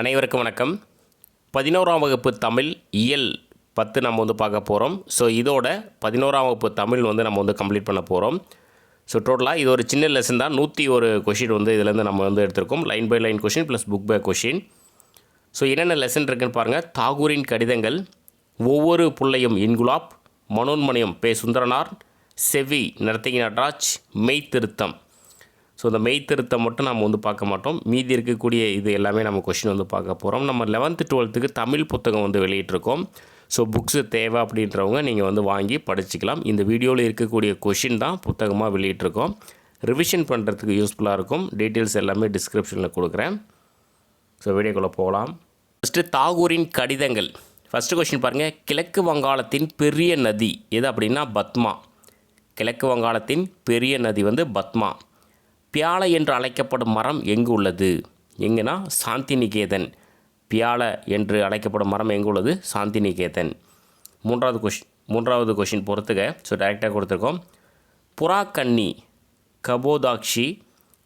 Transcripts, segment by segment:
அனைவருக்கும் வணக்கம். பதினோராம் வகுப்பு தமிழ் இயல் பத்து நம்ம வந்து பார்க்க போகிறோம் ஸோ இதோட பதினோராம் வகுப்பு தமிழ் வந்து நம்ம வந்து கம்ப்ளீட் பண்ண போகிறோம் ஸோ டோட்டலாக இது ஒரு சின்ன லெசன் தான். நூற்றி ஒரு கொஷின் வந்து இதுலேருந்து நம்ம வந்து எடுத்திருக்கோம். Line by line question plus book by question so என்னென்ன லெசன் இருக்குன்னு பாருங்கள் தாகூரின் கடிதங்கள் ஒவ்வொரு புள்ளையும் இன்குலாப் மனோன்மணியம் பே சுந்தரனார் செவி நர்த்தகி நடராஜ் மெய் திருத்தம். ஸோ இந்த மெய்த்திருத்தம் மட்டும் நம்ம வந்து பார்க்க மாட்டோம். மீதி இருக்கக்கூடிய இது எல்லாமே நம்ம கொஷின் வந்து பார்க்க போகிறோம் நம்ம லெவன்த்து டுவெல்த்துக்கு தமிழ் புத்தகம் வந்து வெளியிட்ருக்கோம் ஸோ புக்ஸு தேவை அப்படின்றவங்க நீங்கள் வந்து வாங்கி படிச்சுக்கலாம். இந்த வீடியோவில் இருக்கக்கூடிய கொஷின் தான் புத்தகமாக வெளியிட்ருக்கோம் ரிவிஷன் பண்ணுறதுக்கு யூஸ்ஃபுல்லாக இருக்கும். டீட்டெயில்ஸ் எல்லாமே டிஸ்கிரிப்ஷனில் கொடுக்குறேன். ஸோ வீடியோக்குள்ளே போகலாம். ஃபஸ்ட்டு தாகூரின் கடிதங்கள். ஃபஸ்ட்டு கொஷின் பாருங்கள் கிழக்கு வங்காளத்தின் பெரிய நதி. எது அப்படின்னா பத்மா. கிழக்கு வங்காளத்தின் பெரிய நதி வந்து பத்மா. பியாலை என்று அழைக்கப்படும் மரம் எங்கு உள்ளது? எங்குனா சாந்திநிகேதன். பியாலை என்று அழைக்கப்படும் மரம் எங்கு உள்ளது? சாந்திநிகேதன். மூன்றாவது கொஷின் மூன்றாவது கொஷின் பொறுத்துக்க ஸோ டைரெக்டாக கொடுத்துருக்கோம். புறாக்கண்ணி கபோதாக்ஷி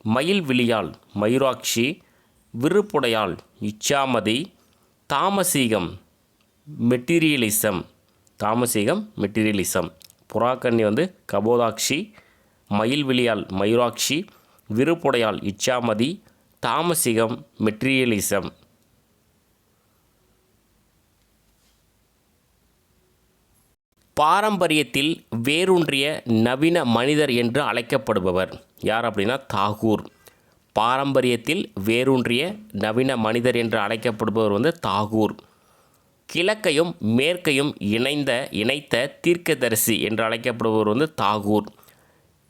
மயில் விழியால் மயூராட்சி விருப்புடையால் இச்சாமதி தாமசீகம் மெட்டீரியலிசம். தாமசீகம் மெட்டீரியலிசம். புறாக்கண்ணி வந்து கபோதாக்ஷி மயில் விழியால் மயூராட்சி விருப்புடையால் இச்சாமதி தாமசிகம் மெட்டீரியலிசம். பாரம்பரியத்தில் வேரூன்றிய நவீன மனிதர் என்று அழைக்கப்படுபவர். யார் அப்படின்னா தாகூர். பாரம்பரியத்தில் வேரூன்றிய நவீன மனிதர் என்று அழைக்கப்படுபவர் வந்து தாகூர். கிழக்கையும் மேற்கையும் இணைந்த இணைத்த தீர்க்கதரிசி என்று அழைக்கப்படுபவர் வந்து தாகூர்.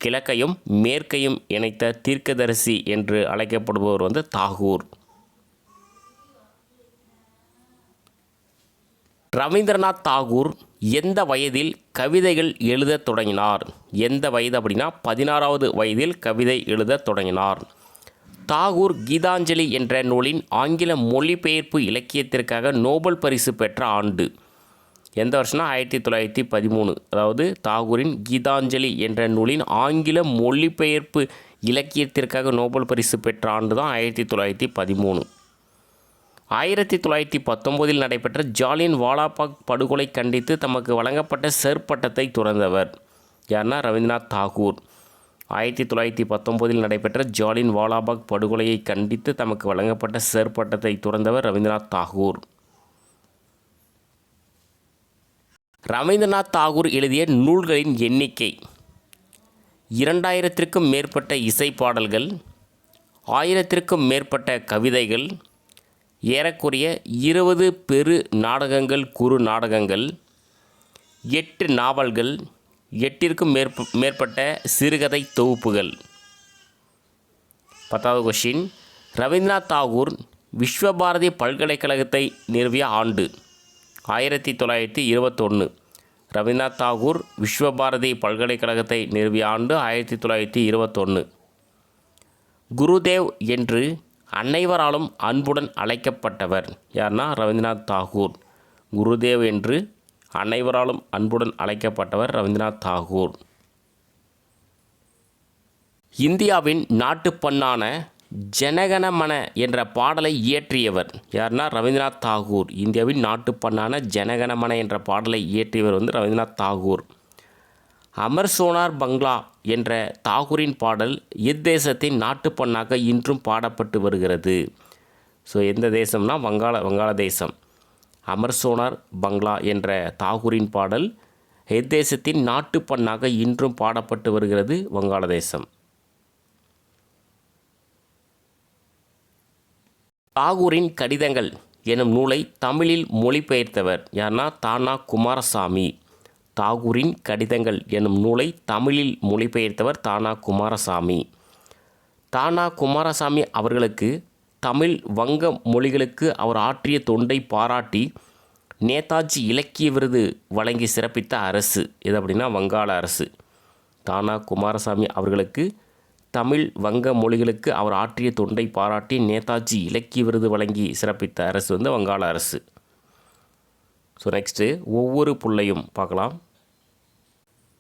கிழக்கையும் மேற்கையும் இணைத்த தீர்க்கதரிசி என்று அழைக்கப்படுபவர் வந்து தாகூர். ரவீந்திரநாத் தாகூர் எந்த வயதில் கவிதைகள் எழுதத் தொடங்கினார்? எந்த வயது அப்படின்னா பதினாறாவது வயதில் கவிதை எழுதத் தொடங்கினார். தாகூர் கீதாஞ்சலி என்ற நூலின் ஆங்கில மொழிபெயர்ப்பு இலக்கியத்திற்காக நோபல் பரிசு பெற்ற ஆண்டு. எந்த வருஷம்னா ஆயிரத்தி தொள்ளாயிரத்தி பதிமூணு. அதாவது தாகூரின் கீதாஞ்சலி என்ற நூலின் ஆங்கில மொழிபெயர்ப்பு இலக்கியத்திற்காக நோபல் பரிசு பெற்ற ஆண்டு தான் ஆயிரத்தி தொள்ளாயிரத்தி பதிமூணு. ஆயிரத்தி தொள்ளாயிரத்தி பத்தொம்போதில் நடைபெற்ற ஜாலியன் வாலாபாக் படுகொலை கண்டித்து தமக்கு வழங்கப்பட்ட செர் பட்டத்தை துறந்தவர் யார்னா ரவீந்திரநாத் தாகூர். ஆயிரத்தி தொள்ளாயிரத்தி பத்தொம்போதில் நடைபெற்ற ஜாலின் வாலாபாக் படுகொலையை கண்டித்து தமக்கு வழங்கப்பட்ட செற்பட்டத்தை துறந்தவர் ரவீந்திரநாத் தாகூர். ரவீந்திரநாத் தாகூர் எழுதிய நூல்களின் எண்ணிக்கை. இரண்டாயிரத்திற்கும் மேற்பட்ட இசை பாடல்கள் ஆயிரத்திற்கும் மேற்பட்ட கவிதைகள் ஏறக்குறைய இருபது பெரு நாடகங்கள் குறு நாடகங்கள் எட்டு நாவல்கள் எட்டிற்கும் மேற்ப மேற்பட்ட சிறுகதை தொகுப்புகள். பத்தாவது கொஷின் ரவீந்திரநாத் தாகூர் விஸ்வபாரதி பல்கலைக்கழகத்தை நிறுவிய ஆண்டு. ஆயிரத்தி தொள்ளாயிரத்தி இருபத்தொன்று ரவீந்திரநாத் தாகூர் விஸ்வபாரதி பல்கலைக்கழகத்தை நிறுவிய ஆண்டு ஆயிரத்தி தொள்ளாயிரத்தி இருபத்தொன்று குருதேவ் என்று அனைவராலும் அன்புடன் அழைக்கப்பட்டவர் யார்னா ரவீந்திரநாத் தாகூர். குருதேவ் என்று அனைவராலும் அன்புடன் அழைக்கப்பட்டவர் ரவீந்திரநாத் தாகூர். இந்தியாவின் நாட்டுப்பண்ணான ஜனகணமன என்ற பாடலை இயற்றியவர். யார்னா ரவீந்திரநாத் தாகூர். இந்தியாவின் நாட்டுப்பண்ணான ஜனகணமன என்ற பாடலை இயற்றியவர் வந்து ரவீந்திரநாத் தாகூர். அமர் சோனார் பங்களா என்ற தாகூரின் பாடல் இத்தேசத்தின் நாட்டுப்பண்ணாக இன்றும் பாடப்பட்டு வருகிறது. ஸோ எந்த தேசம்னா வங்காள வங்காளதேசம் அமர் சோனார் பங்களா என்ற தாகூரின் பாடல் எத்தேசத்தின் நாட்டுப்பண்ணாக இன்றும் பாடப்பட்டு வருகிறது வங்காளதேசம் தாகூரின் கடிதங்கள் எனும் நூலை தமிழில் மொழிபெயர்த்தவர் யார்னா தானா குமாரசாமி. தாகூரின் கடிதங்கள் எனும் நூலை தமிழில் மொழிபெயர்த்தவர் தானா குமாரசாமி. தானா குமாரசாமி அவர்களுக்கு தமிழ் வங்க மொழிகளுக்கு அவர் ஆற்றிய தொண்டை பாராட்டி நேதாஜி இலக்கிய விருது வழங்கி சிறப்பித்த அரசு. எது அப்படின்னா வங்காள அரசு. தானா குமாரசாமி அவர்களுக்கு தமிழ் வங்க மொழிகளுக்கு அவர் ஆற்றிய தொண்டை பாராட்டி நேதாஜி இலக்கிய விருது வழங்கி சிறப்பித்த அரசு வந்து வங்காள அரசு. ஸோ நெக்ஸ்ட்டு ஒவ்வொரு புள்ளையும் பார்க்கலாம்.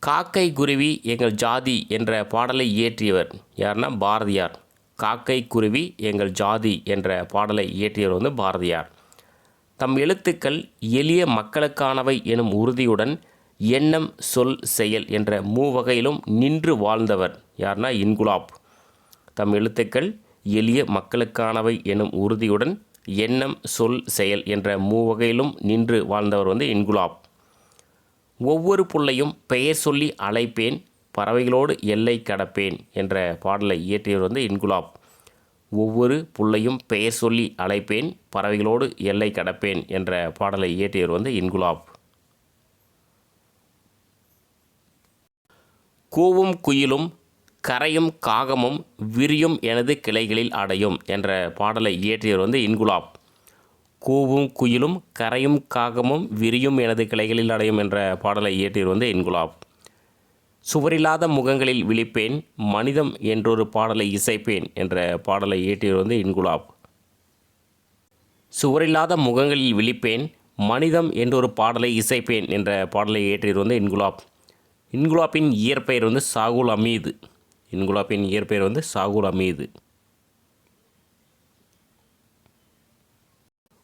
காக்கை குருவி எங்கள் ஜாதி என்ற பாடலை இயற்றியவர் யார்னா பாரதியார். காக்கை குருவி எங்கள் ஜாதி என்ற பாடலை இயற்றியவர் வந்து பாரதியார். தம் எழுத்துக்கள் எளிய மக்களுக்கானவை எனும் உறுதியுடன் எண்ணம் சொல் செயல் என்ற மூவகையிலும் நின்று வாழ்ந்தவர் யார்னா இன்குலாப். தம் எழுத்துக்கள் எளிய மக்களுக்கானவை எனும் உறுதியுடன் எண்ணம் சொல் செயல் என்ற மூவகையிலும் நின்று வாழ்ந்தவர் வந்து இன்குலாப். ஒவ்வொரு புள்ளையும் பெயர் சொல்லி அழைப்பேன் பறவைகளோடு எல்லை கடப்பேன் என்ற பாடலை இயற்றியவர் வந்து இன்குலாப். ஒவ்வொரு புள்ளையும் பெயர் சொல்லி அழைப்பேன் பறவைகளோடு எல்லை கடப்பேன் என்ற பாடலை இயற்றியவர் வந்து இன்குலாப். கூவும் குயிலும் கரையும் காகமும் விரியும் எனது கிளைகளில் அடையும் என்ற பாடலை இயற்றியவர் வந்து இன்குலாப். கூவும் குயிலும் கரையும் காகமும் விரியும் எனது கிளைகளில் அடையும் என்ற பாடலை இயற்றியவர் வந்து இன்குலாப். சுவரில்லாத முகங்களில் விழிப்பேன் மனிதம் என்றொரு பாடலை இசைப்பேன் என்ற பாடலை இயற்றியவர் வந்து இன்குலாப். சுவரில்லாத முகங்களில் விழிப்பேன் மனிதம் என்றொரு பாடலை இசைப்பேன் என்ற பாடலை இயற்றியவர் வந்து இன்குலாப். இன்குலாப்பின் இயற்பெயர் வந்து சாகுல் அமீது. இன்குலாப்பின் இயற்பெயர் வந்து சாகுல் அமீது.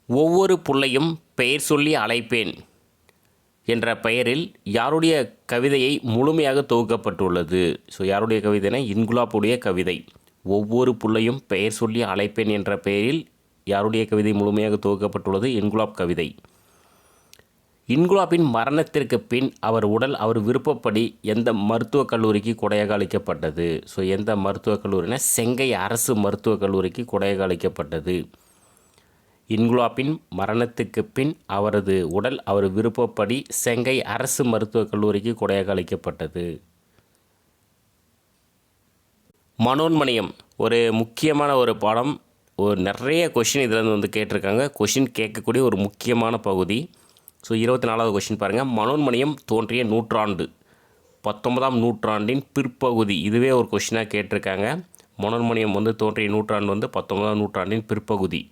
ஒவ்வொரு புள்ளையும் பெயர் சொல்லி அழைப்பேன் என்ற பெயரில் யாருடைய கவிதையை முழுமையாக தொகுக்கப்பட்டுள்ளது? ஸோ யாருடைய கவிதைனா? இன்குலாப்புடைய கவிதை. ஒவ்வொரு புள்ளையும் பெயர் சொல்லி அழைப்பேன் என்ற பெயரில் யாருடைய கவிதை முழுமையாக தொகுக்கப்பட்டுள்ளது? இன்குலாப் கவிதை. இன்குலாபின் மரணத்திற்கு பின் அவர் உடல் அவர் விருப்பப்படி எந்த மருத்துவக் கல்லூரிக்கு கொடையாக அளிக்கப்பட்டது ஸோ எந்த மருத்துவக் கல்லூரினா செங்கை அரசு மருத்துவக் கல்லூரிக்கு கொடையாக அளிக்கப்பட்டது இன்குலாபின் மரணத்துக்கு பின் அவரது உடல் அவர் விருப்பப்படி செங்கை அரசு மருத்துவக் கல்லூரிக்கு கொடையாக அளிக்கப்பட்டது மனோன்மணியம் ஒரு முக்கியமான ஒரு பாடம். ஒரு நிறைய கொஷின் இதில் வந்து கேட்டிருக்காங்க. கொஷின் கேட்கக்கூடிய ஒரு முக்கியமான பகுதி. ஸோ இருபத்தி நாலாவது கொஷின் பாருங்கள் மனோன்மணியம் தோன்றிய நூற்றாண்டு. பத்தொன்பதாம் நூற்றாண்டின் பிற்பகுதி. இதுவே ஒரு கொஷினாக கேட்டிருக்காங்க. மனோன்மணியம் வந்து தோன்றிய நூற்றாண்டு வந்து பத்தொன்பதாம் நூற்றாண்டின் பிற்பகுதி.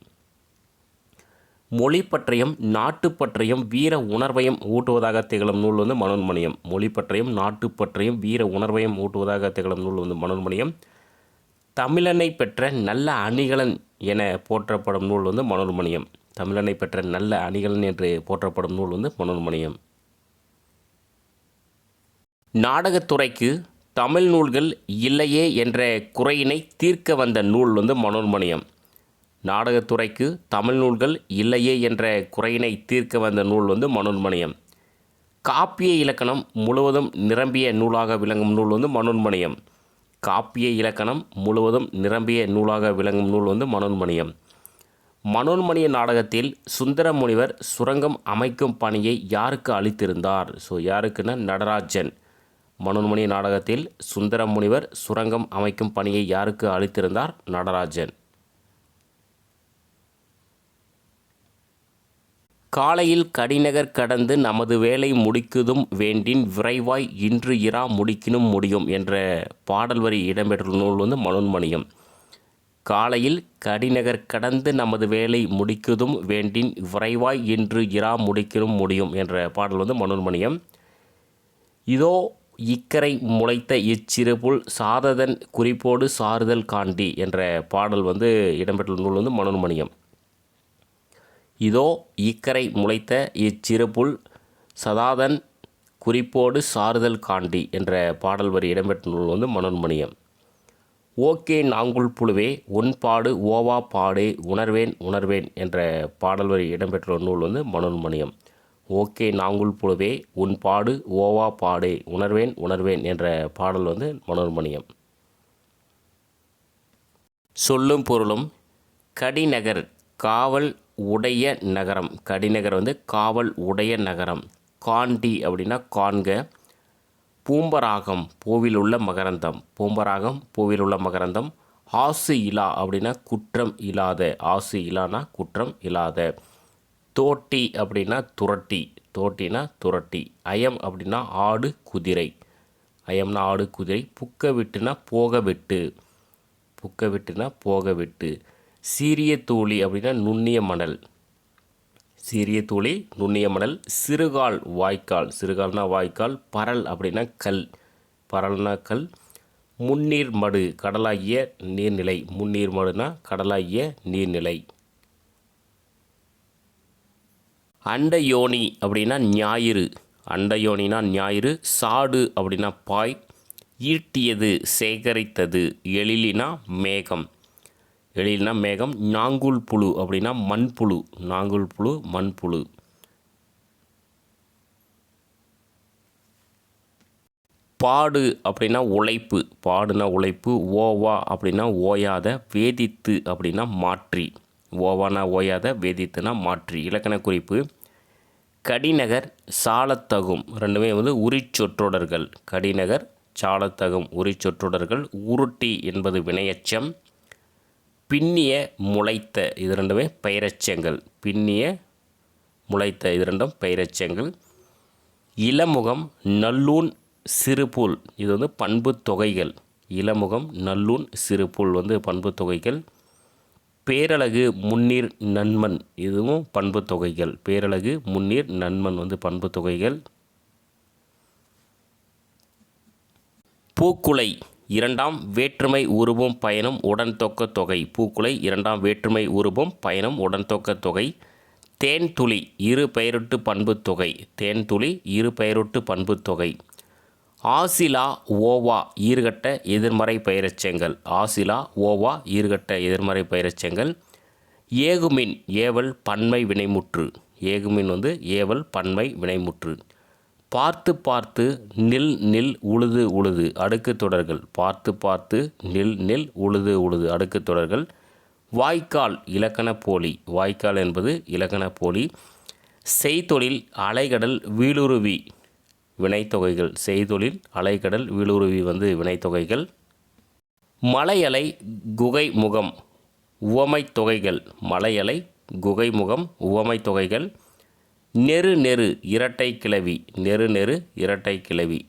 மொழி பற்றியும் நாட்டு பற்றியும் வீர உணர்வையும் ஊட்டுவதாக திகழும் நூல் வந்து மனோன்மணியம். மொழி பற்றியும் நாட்டு பற்றியும் வீர உணர்வையும் ஊட்டுவதாக திகழும் நூல் வந்து மனோன்மணியம். தமிழனை பெற்ற நல்ல அணிகலன் என போற்றப்படும் நூல் வந்து மனோன்மணியம். தமிழனை பெற்ற நல்ல அணிகலன் என்று போற்றப்படும் நூல் வந்து மனோன்மணியம். நாடகத்துறைக்கு தமிழ் நூல்கள் இல்லையே என்ற குறையினை தீர்க்க வந்த நூல் வந்து மனோன்மணியம். நாடகத்துறைக்கு தமிழ் நூல்கள் இல்லையே என்ற குறையினை தீர்க்க வந்த நூல் வந்து மனோன்மணியம். காப்பிய இலக்கணம் முழுவதும் நிரம்பிய நூலாக விளங்கும் நூல் வந்து மனோன்மணியம். காப்பிய இலக்கணம் முழுவதும் நிரம்பிய நூலாக விளங்கும் நூல் வந்து மனோன்மணியம். மனோன்மணிய நாடகத்தில் சுந்தர முனிவர் சுரங்கம் அமைக்கும் பணியை யாருக்கு அளித்திருந்தார்? ஸோ யாருக்குன்னா நடராஜன். மனோன்மணிய நாடகத்தில் சுந்தர முனிவர் சுரங்கம் அமைக்கும் பணியை யாருக்கு அளித்திருந்தார்? நடராஜன். காலையில் கடிநகர் கடந்து நமது வேலை முடிக்குதும் வேண்டின் விரைவாய் இன்று இரா முடிக்கினும் முடியும் என்ற பாடல் வரி இடம்பெற்றுள்ள நூல் வந்து மனோன்மணியம். காலையில் கடிநகர் கடந்து நமது வேலை முடிக்குதும் வேண்டின் விரைவாய் இன்று இரா முடிக்கினும் முடியும் என்ற பாடல் வந்து மனோன்மணியம். இதோ இக்கரை முளைத்த இச்சிறுபுல் சாததன் குறிப்போடு சாறுதல் காண்டி என்ற பாடல் வந்து இடம்பெற்றுள்ள நூல் வந்து மனோன்மணியம். இதோ இக்கரை முளைத்த இச்சிறுபுல் சதாதன் குறிப்போடு சாறுதல் காண்டி என்ற பாடல் வரி இடம்பெற்ற நூல் வந்து மனோன்மணியம். ஓகே நாங்குள் புழுவே உன்பாடு ஓவா பாடு உணர்வேன் உணர்வேன் என்ற பாடல் வரி இடம்பெற்ற நூல் வந்து மனோன்மணியம். ஓகே நாங்குள் புழுவே உன்பாடு ஓவா பாடு உணர்வேன் உணர்வேன் என்ற பாடல் வந்து மனோன்மணியம். சொல்லும் பொருளும் கடிநகர் காவல் உடைய நகரம். கடிநகர் வந்து காவல் உடைய நகரம். காண்டி அப்படின்னா காண்க. பூம்பராகம் பூவில் உள்ள மகரந்தம். பூம்பராகம் பூவில் உள்ள மகரந்தம். ஆசு இலா அப்படின்னா குற்றம் இல்லாத ஆசு இலானா குற்றம் இல்லாத தோட்டி அப்படின்னா துரட்டி. தோட்டினா துரட்டி. அயம் அப்படின்னா ஆடு குதிரை. அயம்னா ஆடு குதிரை. புக்க விட்டுனா போக விட்டு. புக்க விட்டுனா போக விட்டு. சீரிய தூளி அப்படின்னா நுண்ணிய மணல். சிறிய தூளி நுண்ணிய மணல் சிறுகால் வாய்க்கால். சிறுகால்னா வாய்க்கால் பரல் அப்படின்னா கல். பரல்னா கல். முன்னீர் மடு கடலாகிய நீர்நிலை. முன்னீர் மடுனா கடலாகிய நீர்நிலை. அண்டயோனி அப்படின்னா ஞாயிறு. அண்டயோனினா ஞாயிறு. சாடு அப்படின்னா பாய். ஈட்டியது சேகரித்தது. எழிலினா மேகம். எழில்னா மேகம் நாங்குல் புழு அப்படின்னா மண்புழு. நாங்குல் புழு மண்புழு. பாடு அப்படின்னா உழைப்பு. பாடுனா உழைப்பு ஓவா அப்படின்னா ஓயாத வேதித்து அப்படின்னா மாற்றி. ஓவானா ஓயாத வேதித்துனா மாற்றி. இலக்கண குறிப்பு கடிநகர் சாலத்தகும். ரெண்டுமே வந்து உரிச்சொற்றொடர்கள். கடிநகர் சாலத்தகும் உரிச்சொற்றொடர்கள் உருட்டி என்பது வினையச்சம். பின்னிய முளைத்த இது ரெண்டுமே பெயரச்சங்கள் பின்னிய முளைத்த இது ரெண்டும் பெயரச்சங்கள் இளமுகம் நல்லூன் சிறுபுல். இது வந்து பண்பு தொகைகள். இளமுகம் நல்லூன் சிறுபுல் வந்து பண்பு தொகைகள். பேரழகு முன்னீர் நன்மன். இதுவும் பண்பு தொகைகள். பேரழகு முன்னீர் நன்மன் வந்து பண்பு தொகைகள். பூக்குலை. இரண்டாம் வேற்றுமை உருவம் பயணம் உடன்தொக்க தொகை. பூக்குலை இரண்டாம் வேற்றுமை உருவம் பயணம் உடன்தொக்க தொகை. தேன் துளி இரு பெயரொட்டு பண்பு தொகை. தேன் துளி இரு பெயரொட்டு பண்பு தொகை. ஆசிலா ஓவா ஈர்கட்ட எதிர்மறை பெயரச்சங்கள் ஆசிலா ஓவா ஈர்கட்ட எதிர்மறை பெயரச்சங்கள் ஏகுமின் ஏவல் பன்மை வினைமுற்று. ஏகுமின் வந்து ஏவல் பன்மை வினைமுற்று. பார்த்து பார்த்து நில் நில் உழுது உழுது. அடுக்கு தொடர்கள். பார்த்து பார்த்து நில் நில் உழுது உழுது. அடுக்கு தொடர்கள். வாய்க்கால் இலக்கண போலி. வாய்க்கால் என்பது இலக்கண போலி. செய்தொழில் அலைகடல் வீளுருவி வினைத்தொகைகள். செய்தொழில் அலைகடல் வீளுருவி வந்து வினைத்தொகைகள். மலையலை குகை முகம் உவமை தொகைகள். மலையலை குகை முகம் உவமை தொகைகள். நெரு நெரு இரட்டை கிளவி. நெரு நெரு இரட்டை கிளவி.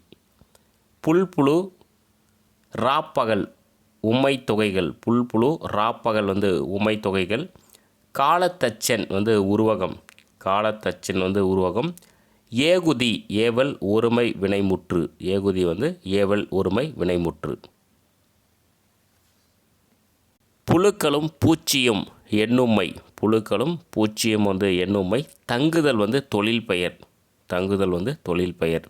புல்புழு ராப்பகல் உம்மை தொகைகள். புல்புழு ராப்பகல் வந்து உம்மை தொகைகள். காலத்தச்சன் வந்து உருவகம். காலத்தச்சன் வந்து உருவகம். ஏகுதி ஏவல் ஒருமை வினைமுற்று. ஏகுதி வந்து ஏவல் ஒருமை வினைமுற்று. புழுக்களும் பூச்சியும் எண்ணுமை புழுக்களும் பூச்சியும் வந்து எண்ணுமை தங்குதல் வந்து தொழில் பெயர். தங்குதல் வந்து தொழில் பெயர்.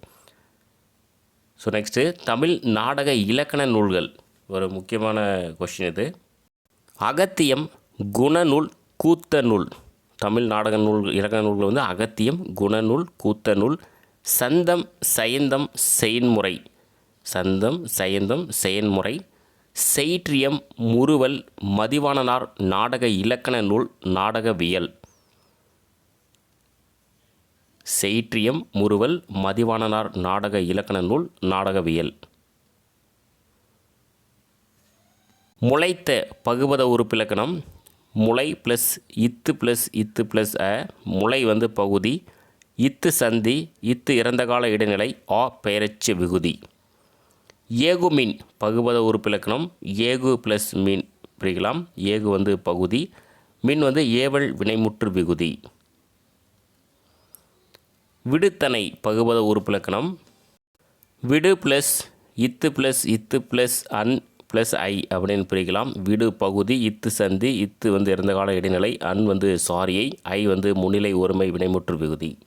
ஸோ நெக்ஸ்ட்டு தமிழ் நாடக இலக்கண நூல்கள். ஒரு முக்கியமான கொஷின் இது. அகத்தியம் குணநூல் கூத்த நூல். தமிழ் நாடக நூல் இலக்கண நூல்கள் வந்து அகத்தியம் குணநூல் கூத்த நூல். சந்தம் சயந்தம் செயன்முறை. சந்தம் சயந்தம் செயன்முறை. செயிற்றியம் முறுவல் மதிவாணனார் நாடக இலக்கண நூல் நாடகவியல். செயிற்றியம் முறுவல் மதிவாணனார் நாடக இலக்கண நூல் நாடகவியல். முளைத்த பகுபத உறுப்பிலக்கணம் முளை ப்ளஸ் இத்து ப்ளஸ் இத்து ப்ளஸ் அ முளை வந்து பகுதி இத்து சந்தி இத்து இறந்த கால இடைநிலை ஆ பெயரச்சு விகுதி. ஏகு மீன் பகுபத உறுப்பிலக்கணம் ஏகு ப்ளஸ் மீன் பிரிக்கலாம். ஏகு வந்து பகுதி மின் வந்து ஏவல் வினைமுற்று விகுதி. விடுத்தனை பகுபத உறுப்பிலக்கணம் விடு ப்ளஸ் இத்து ப்ளஸ் இத்து ப்ளஸ் அன் ப்ளஸ் ஐ அப்படின்னு பிரிக்கலாம். விடு பகுதி இத்து சந்தி இத்து வந்து இறந்த கால இடைநிலை அன் வந்து சாரியை ஐ வந்து முன்னிலை ஒருமை வினைமுற்று விகுதி.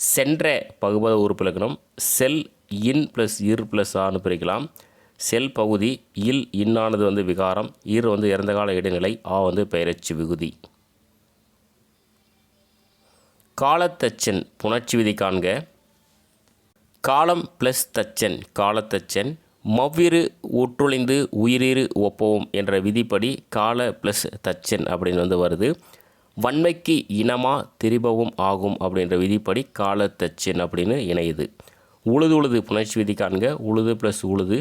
சென்ற பகுபத உறுப்பிலக்கணம் செல் இன் ப்ளஸ் இர் ப்ளஸ் ஆன்னு பிரிக்கலாம். செல் பகுதி இல் இன்னானது வந்து விகாரம் இர் வந்து இறந்த கால இடைநிலை ஆ வந்து பெயரச்சு விகுதி. காலத்தச்சன் புணர்ச்சி விதி காண்க. காலம் ப்ளஸ் தச்சன் காலத்தச்சன் மவ்விரு ஒற்றொழிந்து உயிரிரு ஒப்பவும் என்ற விதிப்படி கால ப்ளஸ் தச்சன் அப்படின்னு வந்து வருது. வன்மைக்கு இனமா திரிபவும் ஆகும் அப்படின்ற விதிப்படி காலத்தச்சன் அப்படின்னு இணையுது. உழுது உழுது புணர்ச்சி விதி காண்க உழுது ப்ளஸ் உழுது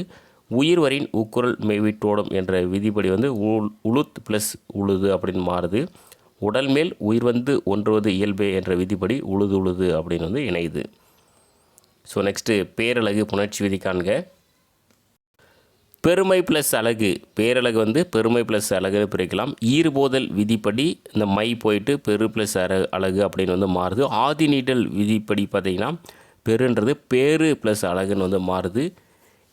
உயிர்வரின் உக்குரல் மெய்விட்டோடும் என்ற விதிப்படி வந்து உள் உளுத் ப்ளஸ் உழுது அப்படின்னு மாறுது. உடல் மேல் உயிர் வந்து ஒன்றுவது இயல்பே என்ற விதிப்படி உழுது உழுது அப்படின்னு வந்து இணையுது. ஸோ நெக்ஸ்ட்டு பேரழகு புணர்ச்சி விதி காண்க. பெருமை ப்ளஸ் அழகு. பேரழகு வந்து பெருமை ப்ளஸ் அழகுன்னு பிரிக்கலாம். ஈறுபோதல் விதிப்படி இந்த மை போயிட்டு பெரு ப்ளஸ் அர அழகு அப்படின்னு வந்து மாறுது. ஆதி நீடல் விதிப்படி பார்த்திங்கன்னா பெருன்றது பேரு ப்ளஸ் அழகுன்னு வந்து மாறுது.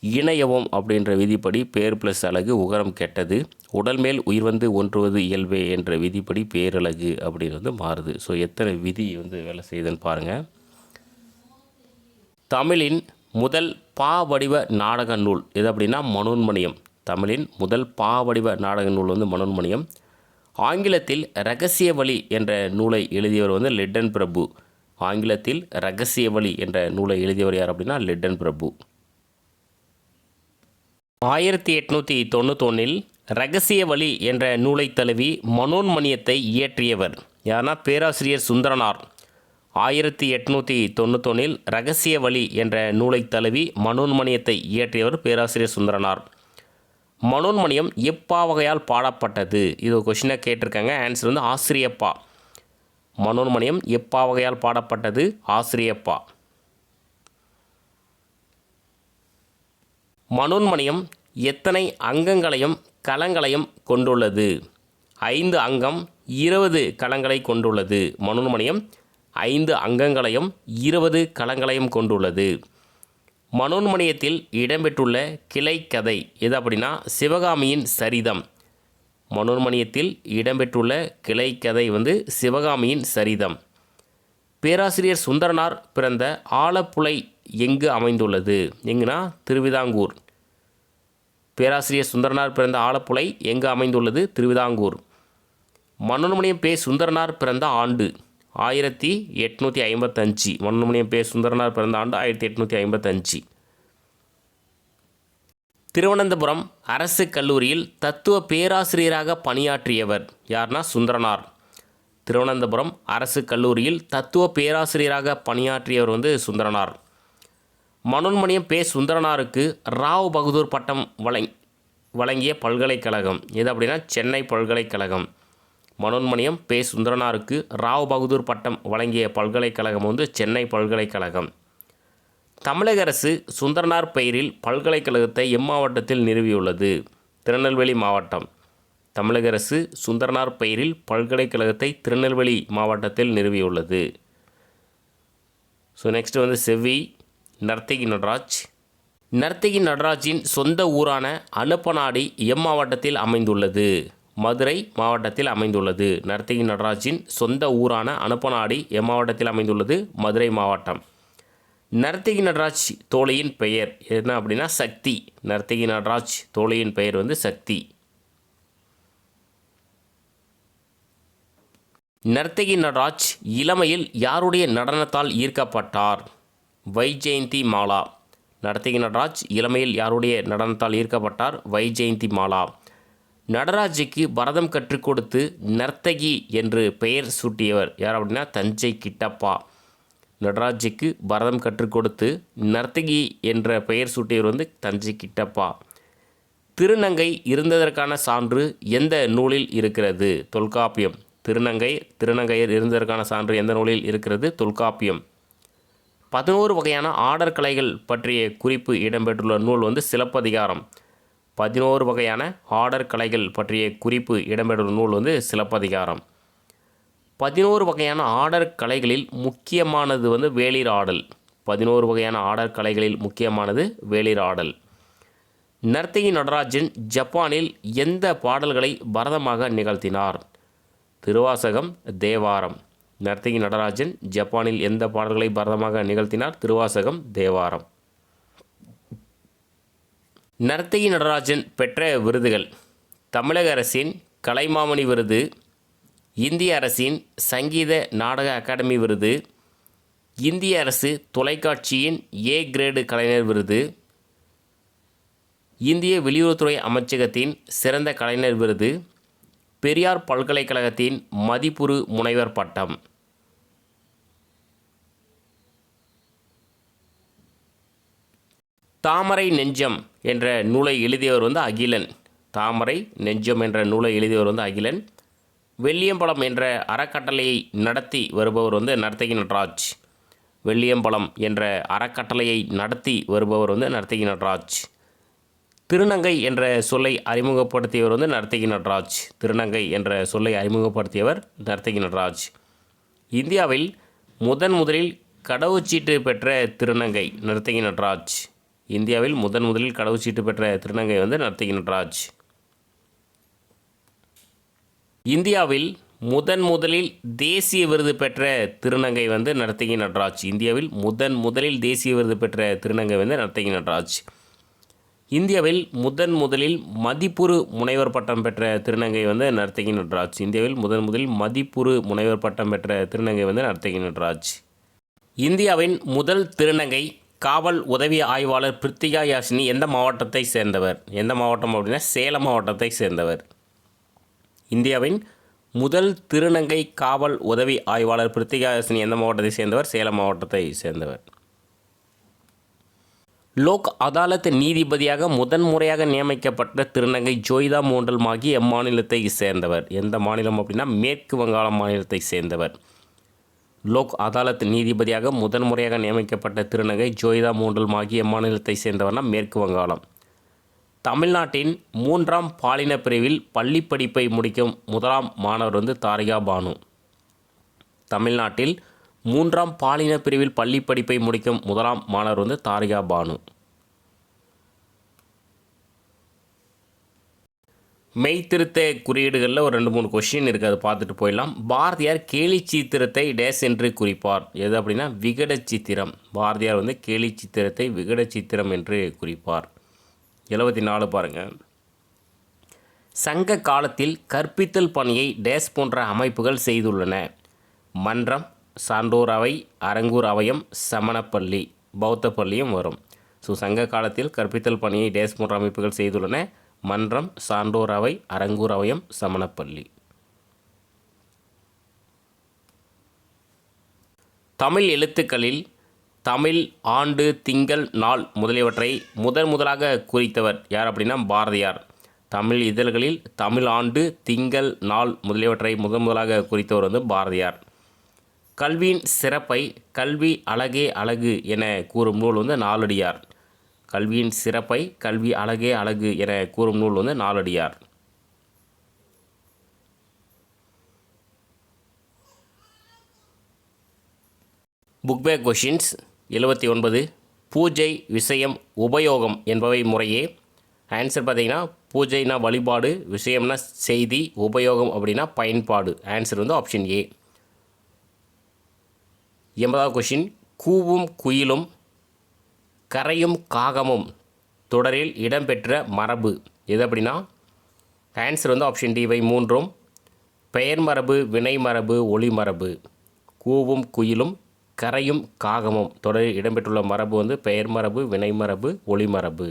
இணையவும் அப்படின்ற விதிப்படி பேர் ப்ளஸ் அழகு உகரம் கெட்டது. உடல் மேல் உயிர் வந்து ஒன்றுவது இயல்பே என்ற விதிப்படி பேரழகு அப்படின்னு வந்து மாறுது. ஸோ எத்தனை விதி வந்து வேலை செய்யுதுன்னு பாருங்கள் தமிழின் முதல் பா வடிவ நாடக நூல் எது அப்படின்னா மனோன்மணியம். தமிழின் முதல் பா வடிவ நாடக நூல் வந்து மனோன்மணியம். ஆங்கிலத்தில் ரகசிய வழி என்ற நூலை எழுதியவர் வந்து லிட்டன் பிரபு. ஆங்கிலத்தில் ரகசிய வழி என்ற நூலை எழுதியவர் யார் அப்படின்னா லிட்டன் பிரபு. ஆயிரத்தி எட்நூற்றி தொண்ணூத்தொன்னில் ரகசிய வழி என்ற நூலை தழுவி மனோன்மணியத்தை இயற்றியவர் யாருன்னா பேராசிரியர் சுந்தரனார். ஆயிரத்தி எட்நூற்றி தொண்ணூத்தொன்னில் ரகசிய வழி என்ற நூலை தழுவி மனோன்மணியத்தை இயற்றியவர் பேராசிரியர் சுந்தரனார். மனோன்மணியம் எப்பா வகையால் பாடப்பட்டது? இது ஒரு கொஷினாக கேட்டிருக்காங்க. ஆன்சர் வந்து ஆசிரியப்பா. மனோன்மணியம் எப்பா வகையால் பாடப்பட்டது? ஆசிரியப்பா. மனோன்மணியம் எத்தனை அங்கங்களையும் களங்களையும் கொண்டுள்ளது? ஐந்து அங்கம் இருபது களங்களை கொண்டுள்ளது. மனோன்மணியம் ஐந்து அங்கங்களையும் இருபது களங்களையும் கொண்டுள்ளது. மனோன்மணியத்தில் இடம்பெற்றுள்ள கிளை கதை எது அப்படின்னா சிவகாமியின் சரிதம். மனோர்மணியத்தில் இடம்பெற்றுள்ள கிளை கதை வந்து சிவகாமியின் சரிதம். பேராசிரியர் சுந்தரனார் பிறந்த ஆலப்புழை எங்கு அமைந்துள்ளது? எங்குனா? திருவிதாங்கூர். பேராசிரியர் சுந்தரனார் பிறந்த ஆலப்புழை எங்கு அமைந்துள்ளது? திருவிதாங்கூர். மன்னோன்மணியம் பே சுந்தரனார் பிறந்த ஆண்டு ஆயிரத்தி எட்நூற்றி ஐம்பத்தஞ்சு. மன்னன்மணியம் பே சுந்தரனார் பிறந்த ஆண்டு ஆயிரத்தி எட்நூற்றி ஐம்பத்தஞ்சு. திருவனந்தபுரம் அரசு கல்லூரியில் தத்துவ பேராசிரியராக பணியாற்றியவர் யார்னா சுந்தரனார். திருவனந்தபுரம் அரசு கல்லூரியில் தத்துவ பேராசிரியராக பணியாற்றியவர் வந்து சுந்தரனார். மனோன்மணியம் பே சுந்தரனாருக்கு ராவ் பகதூர் பட்டம் வழங் வழங்கிய பல்கலைக்கழகம். எது அப்படின்னா சென்னை பல்கலைக்கழகம். மனோன்மணியம் பே சுந்தரனாருக்கு ராவ் பகதூர் பட்டம் வழங்கிய பல்கலைக்கழகம் வந்து சென்னை பல்கலைக்கழகம். தமிழக அரசு சுந்தரனார் பெயரில் பல்கலைக்கழகத்தை எம்மாவட்டத்தில் நிறுவியுள்ளது. திருநெல்வேலி மாவட்டம். தமிழக அரசு சுந்தரனார் பெயரில் பல்கலைக்கழகத்தை திருநெல்வேலி மாவட்டத்தில் நிறுவியுள்ளது. ஸோ நெக்ஸ்ட் வந்து செவ்வி நர்த்தகி நடராஜ். நர்த்தகி நடராஜின் சொந்த ஊரான அனுப்பநாடி எம் மாவட்டத்தில் அமைந்துள்ளது. மதுரை மாவட்டத்தில் அமைந்துள்ளது. நர்த்தகி நடராஜின் சொந்த ஊரான அனுப்பநாடி எம் மாவட்டத்தில் அமைந்துள்ளது. மதுரை மாவட்டம். நர்த்தகி நடராஜ் தோழியின் பெயர். என்ன அப்படின்னா சக்தி. நர்த்தகி நடராஜ் தோழியின் பெயர் வந்து சக்தி. நர்த்தகி நடராஜ் இளமையில் யாருடைய நடனத்தால் ஈர்க்கப்பட்டார்? வைஜெயந்தி மாலா. நர்த்தகி நடராஜ் இளமையில் யாருடைய நடனத்தால் ஈர்க்கப்பட்டார்? வைஜெயந்தி மாலா. நடராஜுக்கு பரதம் கற்றுக் கொடுத்து நர்த்தகி என்று பெயர் சூட்டியவர் யார் அப்படின்னா தஞ்சை கிட்டப்பா. நடராஜுக்கு பரதம் கற்றுக் கொடுத்து நர்த்தகி என்ற பெயர் சூட்டியவர் வந்து தஞ்சை கிட்டப்பா. திருநங்கை இருந்ததற்கான சான்று எந்த நூலில் இருக்கிறது? தொல்காப்பியம். திருநங்கை திருநங்கையர் இருந்ததற்கான சான்று எந்த நூலில் இருக்கிறது? தொல்காப்பியம். பதினோரு வகையான ஆடர் கலைகள் பற்றிய குறிப்பு இடம்பெற்றுள்ள நூல் வந்து சிலப்பதிகாரம். பதினோரு வகையான ஆடர் கலைகள் பற்றிய குறிப்பு இடம்பெற்றுள்ள நூல் வந்து சிலப்பதிகாரம். பதினோரு வகையான ஆடர் கலைகளில் முக்கியமானது வந்து வேளிர் ஆடல். பதினோரு வகையான ஆடர் கலைகளில் முக்கியமானது வேளிர் ஆடல். நர்த்தகி நடராஜன் ஜப்பானில் எந்த பாடல்களை பரதமாக நிகழ்த்தினார்? திருவாசகம் தேவாரம். நர்த்தகி நடராஜன் ஜப்பானில் எந்த பாடல்களை பரதமாக நிகழ்த்தினார்? திருவாசகம் தேவாரம். நர்த்தகி நடராஜன் பெற்ற விருதுகள். தமிழக அரசின் கலைமாமணி விருது இந்திய அரசின் சங்கீத நாடக அகாடமி விருது இந்திய அரசு தொலைக்காட்சியின் ஏ கிரேடு கலைஞர் விருது இந்திய வெளியுறவுத்துறை அமைச்சகத்தின் சிறந்த கலைஞர் விருது பெரியார் பல்கலைக்கழகத்தின் மதிப்புறு முனைவர் பட்டம். தாமரை நெஞ்சம் என்ற நூலை எழுதியவர் வந்து அகிலன். தாமரை நெஞ்சம் என்ற நூலை எழுதியவர் வந்து அகிலன். வெள்ளியம்பலம் என்ற அறக்கட்டளையை நடத்தி வருபவர் வந்து நர்த்தகி நடராஜ் வெள்ளியம்பலம் என்ற அறக்கட்டளையை நடத்தி வருபவர் வந்து நர்த்தகி நடராஜ் திருநங்கை என்ற சொல்லை அறிமுகப்படுத்தியவர் வந்து நர்த்தகி நடராஜ் திருநங்கை என்ற சொல்லை அறிமுகப்படுத்தியவர் நர்த்தகி நடராஜ் இந்தியாவில் முதன் முதலில் கடவுச்சீட்டு பெற்ற திருநங்கை நர்த்தகி நடராஜ் இந்தியாவில் முதன் முதலில் கடவுச்சீட்டு பெற்ற திருநங்கை வந்து நர்த்தகி நடராஜ் இந்தியாவில் முதன் முதலில் தேசிய விருது பெற்ற திருநங்கை வந்து நர்த்தகி நடராஜ். இந்தியாவில் முதன் முதலில் தேசிய விருது பெற்ற திருநங்கை வந்து நர்த்தகி நடராஜ். இந்தியாவில் முதன் முதலில் மதிப்புறு முனைவர் பட்டம் பெற்ற திருநங்கை வந்து நர்த்தகி நடராஜ். இந்தியாவில் முதன் முதலில் மதிப்புறு முனைவர் பட்டம் பெற்ற திருநங்கை வந்து நர்த்தகி நடராஜ். இந்தியாவின் முதல் திருநங்கை காவல் உதவி ஆய்வாளர் பிரித்திகா யாசினி எந்த மாவட்டத்தை சேர்ந்தவர்? எந்த மாவட்டம் அப்படின்னா சேலம் மாவட்டத்தை சேர்ந்தவர். இந்தியாவின் முதல் திருநங்கை காவல் உதவி ஆய்வாளர் பிரித்திகா எந்த மாவட்டத்தை சேர்ந்தவர்? சேலம் மாவட்டத்தை சேர்ந்தவர். லோக் அதாலத் நீதிபதியாக முதன்முறையாக நியமிக்கப்பட்ட திருநங்கை ஜோய்தா மோண்டல் மாகி எம்மாநிலத்தை சேர்ந்தவர். எந்த மாநிலம் அப்படின்னா? மேற்கு வங்காளம் மாநிலத்தை சேர்ந்தவர். லோக் அதாலத் நீதிபதியாக முதன்முறையாக நியமிக்கப்பட்ட திருநங்கை ஜோய்தா மோண்டல் மாகி எம்மாநிலத்தை சேர்ந்தவர்னா மேற்கு வங்காளம். தமிழ்நாட்டின் மூன்றாம் பாலின பிரிவில் பள்ளி படிப்பை முடிக்கும் முதலாம் மாணவர் வந்து தாரிகா பானு. தமிழ்நாட்டில் மூன்றாம் பாலின பிரிவில் பள்ளி படிப்பை முடிக்கும் முதலாம் மாணவர் வந்து தாரிகா பானு. மெய்த்திருத்த குறியீடுகளில் ஒரு ரெண்டு மூணு கொஷின் இருக்குது அதை பார்த்துட்டு போயிடலாம். பாரதியார் கேலி சித்திரத்தை டேஸ் என்று குறிப்பார். எது அப்படின்னா விகட சித்திரம் பாரதியார் வந்து கேலி சித்திரத்தை விகட சித்திரம் என்று குறிப்பார். எழுபத்தி நாலு பாருங்கள் சங்க காலத்தில் கற்பித்தல் பணியை டேஸ் போன்ற அமைப்புகள் செய்துள்ளன. மன்றம் சான்றோர் அவை அரங்கூர் அவையம் சமணப்பள்ளி பௌத்த பள்ளியும் வரும். ஸோ சங்க காலத்தில் கற்பித்தல் பணியை டேஸ் போன்ற அமைப்புகள் செய்துள்ளன. மன்றம் சான்றோர் அவை அரங்கூர் அவையம் சமணப்பள்ளி. தமிழ் எழுத்துக்களில் தமிழ் ஆண்டு திங்கள் நாள் முதலியவற்றை முதன் முதலாக குறித்தவர் யார் அப்படின்னா பாரதியார். தமிழ் இதழ்களில் தமிழ் ஆண்டு திங்கள் நாள் முதலியவற்றை முதன் முதலாக குறித்தவர் வந்து பாரதியார். கல்வியின் சிறப்பை கல்வி அழகே அழகு என கூறும் நூல் வந்து நாலடியார். கல்வியின் சிறப்பை கல்வி அழகே அழகு என கூறும் நூல் வந்து நாலடியார். புக் பேக் கொஷின்ஸ் எழுபத்தி ஒன்பது பூஜை விஷயம் உபயோகம் என்பவை முறையே. ஆன்சர் பார்த்தீங்கன்னா பூஜைனா வழிபாடு விஷயம்னா செய்தி உபயோகம் அப்படின்னா பயன்பாடு. ஆன்சர் வந்து ஆப்ஷன் ஏ எண்பதாவது கொஷின் கூவும் குயிலும் கரையும் காகமும் தொடரில் இடம்பெற்ற மரபு. எது அப்படின்னா ஆன்சர் வந்து ஆப்ஷன் டி இவை மூன்றும். பெயர் மரபு வினை மரபு ஒளி மரபு. கூவும் குயிலும் கரையும் காகமும். தொடரில் இடம்பெற்றுள்ள மரபு வந்து பெயர் மரபு வினைமரபு ஒளிமரபு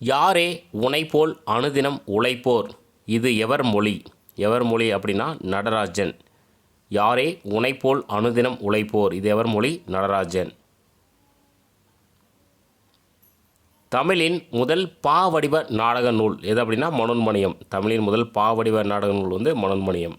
யாரே உனைப்போல் அனுதினம் உழைப்போர்? இது எவர் மொழி? எவர் மொழி அப்படின்னா நடராஜன். யாரே உனைப்போல் அனுதினம் உழைப்போர்? இது எவர் மொழி? நடராஜன். தமிழின் முதல் பா வடிவ நாடக நூல். எது அப்படின்னா மனோன்மணியம். தமிழின் முதல் பா வடிவ நாடக நூல் வந்து மனோன்மணியம்.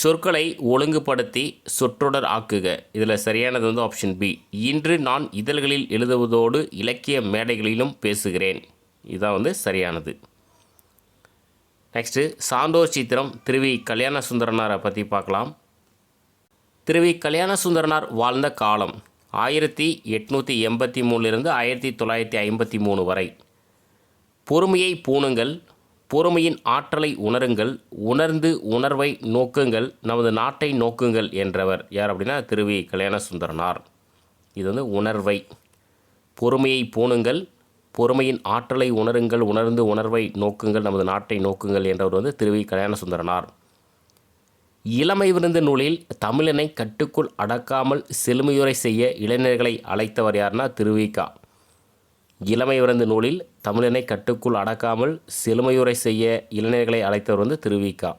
சொற்களை ஒழுங்குபடுத்தி சொற்றொடர் ஆக்குக. இதில் சரியானது வந்து ஆப்ஷன் பி இன்று நான் இதழ்களில் எழுதுவதோடு இலக்கிய மேடைகளிலும் பேசுகிறேன். இதுதான் வந்து சரியானது. நெக்ஸ்ட்டு சாந்தோர் சித்திரம் திருவி கல்யாண சுந்தரனாரை பற்றி பார்க்கலாம். திருவி கல்யாண சுந்தரனார் வாழ்ந்த காலம் ஆயிரத்தி எட்நூற்றி எண்பத்தி மூணுலேருந்து ஆயிரத்தி தொள்ளாயிரத்தி ஐம்பத்தி மூணு வரை. பொறுமையை பூணுங்கள் பொறுமையின் ஆற்றலை உணருங்கள் உணர்ந்து உணர்வை நோக்குங்கள் நமது நாட்டை நோக்குங்கள் என்றவர் யார் அப்படின்னா திருவி கல்யாண சுந்தரனார் இது வந்து உணர்வை. பொறுமையை பூணுங்கள் பொறுமையின் ஆற்றலை உணருங்கள் உணர்ந்து உணர்வை நோக்குங்கள் நமது நாட்டை நோக்குங்கள் என்றவர் வந்து திருவி கல்யாண சுந்தரனார் இளமை விருந்து நூலில் தமிழனை கட்டுக்குள் அடக்காமல் செழுமையுரை செய்ய இளைஞர்களை அழைத்தவர் யார்னா திருவிகா. இளமை விருந்து நூலில் தமிழனை கட்டுக்குள் அடக்காமல் செழுமையுரை செய்ய இளைஞர்களை அழைத்தவர் வந்து திருவிகா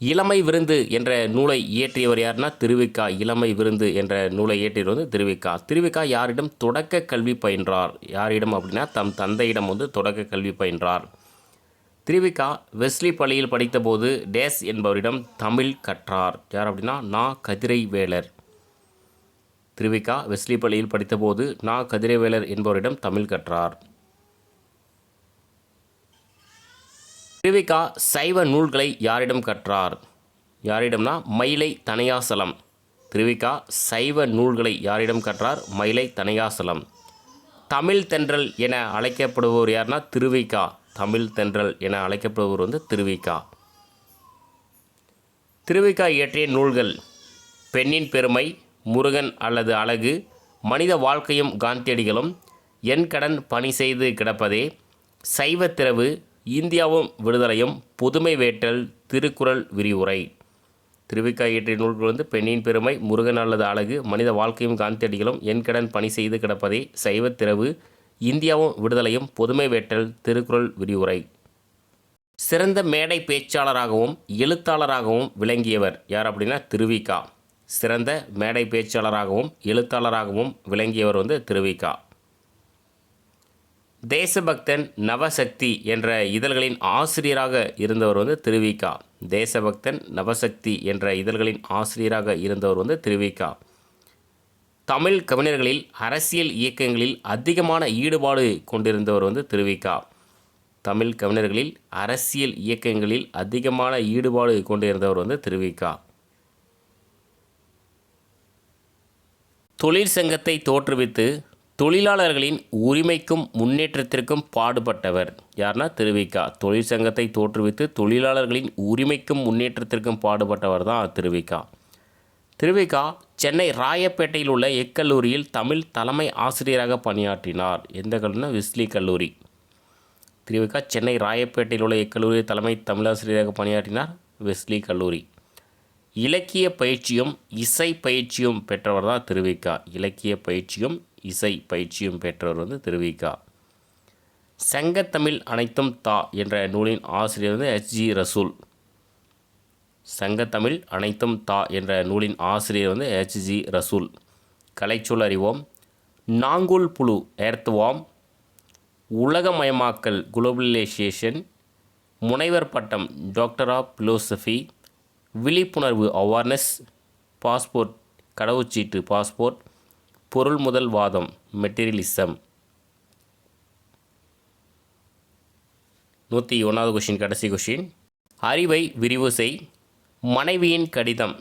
இளமை விருந்து என்ற நூலை இயற்றியவர் யாருன்னா திருவிக்கா இளமை விருந்து என்ற நூலை இயற்றியவர் வந்து திருவிக்கா திருவிக்கா யாரிடம் தொடக்க கல்வி பயின்றார்? யாரிடம் அப்படின்னா தம் தந்தையிடம் வந்து தொடக்க கல்வி பயின்றார். திருவிக்கா வெஸ்லி பள்ளியில் படித்தபோது டேஸ் என்பவரிடம் தமிழ் கற்றார். யார் அப்படின்னா நா கதிரை வேலர் திருவிக்கா வெஸ்லி பள்ளியில் படித்தபோது நா. கதிரைவேலர் என்பவரிடம் தமிழ் கற்றார். திருவிக்கா சைவ நூல்களை யாரிடம் கற்றார்? யாரிடம்னா மயிலை தனையாசலம். திருவிக்கா சைவ நூல்களை யாரிடம் கற்றார்? மயிலை தனையாசலம். தமிழ் தென்றல் என அழைக்கப்படுபவர் யார்னா திருவிக்கா. தமிழ் தென்றல் என அழைக்கப்படுபவர் வந்து திருவிக்கா. திருவிக்கா இயற்றிய நூல்கள் பெண்ணின் பெருமை முருகன் அல்லது அழகு மனித வாழ்க்கையும் காந்தியடிகளும் என் கடன் பணி செய்து கிடப்பதே சைவத்திரவு இந்தியாவும் விடுதலையும் புதுமை வேட்டல் திருக்குறள் விரிவுரை. திருவிக்கா இயற்றிய நூல்கள் வந்து பெண்ணின் பெருமை முருகன் அல்லது அழகு மனித வாழ்க்கையும் காந்தியடிகளும் என் கடன் பணி செய்து கிடப்பதே சைவத்திரவு இந்தியாவும் விடுதலையும் புதுமை வேட்டல் திருக்குறள் விரிவுரை. சிறந்த மேடை பேச்சாளராகவும் எழுத்தாளராகவும் விளங்கியவர் யார் அப்படின்னா திருவிக்கா. சிறந்த மேடை பேச்சாளராகவும் எழுத்தாளராகவும் விளங்கியவர் வந்து திருவிக்கா. தேசபக்தன் நவசக்தி என்ற இதழ்களின் ஆசிரியராக இருந்தவர் வந்து திருவிக்கா. தேசபக்தன் நவசக்தி என்ற இதழ்களின் ஆசிரியராக இருந்தவர் வந்து திருவிக்கா. தமிழ் கவிஞர்களில் அரசியல் இயக்கங்களில் அதிகமான ஈடுபாடு கொண்டிருந்தவர் வந்து திருவிக்கா. தமிழ் கவிஞர்களில் அரசியல் இயக்கங்களில் அதிகமான ஈடுபாடு கொண்டிருந்தவர் வந்து திருவிக்கா. தொழிற்சங்கத்தை தோற்றுவித்து தொழிலாளர்களின் உரிமைக்கும் முன்னேற்றத்திற்கும் பாடுபட்டவர். யார்னா திருவிக்கா. தொழிற்சங்கத்தை தோற்றுவித்து தொழிலாளர்களின் உரிமைக்கும் முன்னேற்றத்திற்கும் பாடுபட்டவர் தான் திருவிக்கா. திருவிக்கா சென்னை ராயப்பேட்டையில் உள்ள எக்கல்லூரியில் தமிழ் தலைமை ஆசிரியராக பணியாற்றினார். எந்த கல்லூரினா? விஸ்லி கல்லூரி. திருவிக்கா சென்னை ராயப்பேட்டையில் உள்ள எக்கல்லூரியில் தலைமை தமிழாசிரியராக பணியாற்றினார் வெஸ்லி கல்லூரி. இலக்கிய பயிற்சியும் இசை பயிற்சியும் பெற்றவர் தான் திருவிக்கா. இலக்கிய பயிற்சியும் இசை பயிற்சியும் பெற்றவர் வந்து திருவிக்கா. சங்கத்தமிழ் அனைத்தும் தா என்ற நூலின் ஆசிரியர் வந்து எஸ்ஜி ரசூல். சங்கத்தமிழ் அனைத்தும் தா என்ற நூலின் ஆசிரியர் வந்து ஹெச்ஜி ரசூல். கலைச்சொல் அறிவோம். நாங்குல் புழு ஏர்த்துவாம். உலகமயமாக்கல் குளோபலைசேஷன். முனைவர் பட்டம் டாக்டர் ஆஃப் பிலோசபி. விழிப்புணர்வு அவேர்னஸ் பாஸ்போர்ட் கடவுச்சீட்டு பாஸ்போர்ட் பொருள் முதல் வாதம் மெட்டீரியலிசம் நூற்றி ஒன்றாவது கொஷின் கடைசி கொஷின் அறிவை விரிவு செய். மனைவியின் கடிதம்.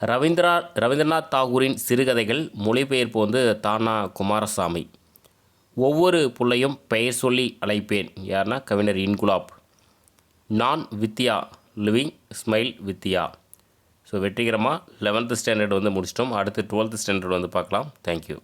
ரவீந்திரா ரவீந்திரநாத் தாகூரின் சிறுகதைகள் மொழிபெயர்ப்பு வந்து தானா குமாரசாமி. ஒவ்வொரு பிள்ளையும் பெயர் சொல்லி அழைப்பேன். யார்னா கவிஞர் இன்குலாப். நான் Vidya. Living smile Vidya so வெற்றிகரமாக லெவன்த்து ஸ்டாண்டர்ட் வந்து முடிச்சிட்டோம். அடுத்து டுவெல்த்து ஸ்டாண்டர்ட் வந்து பார்க்கலாம். தேங்க்யூ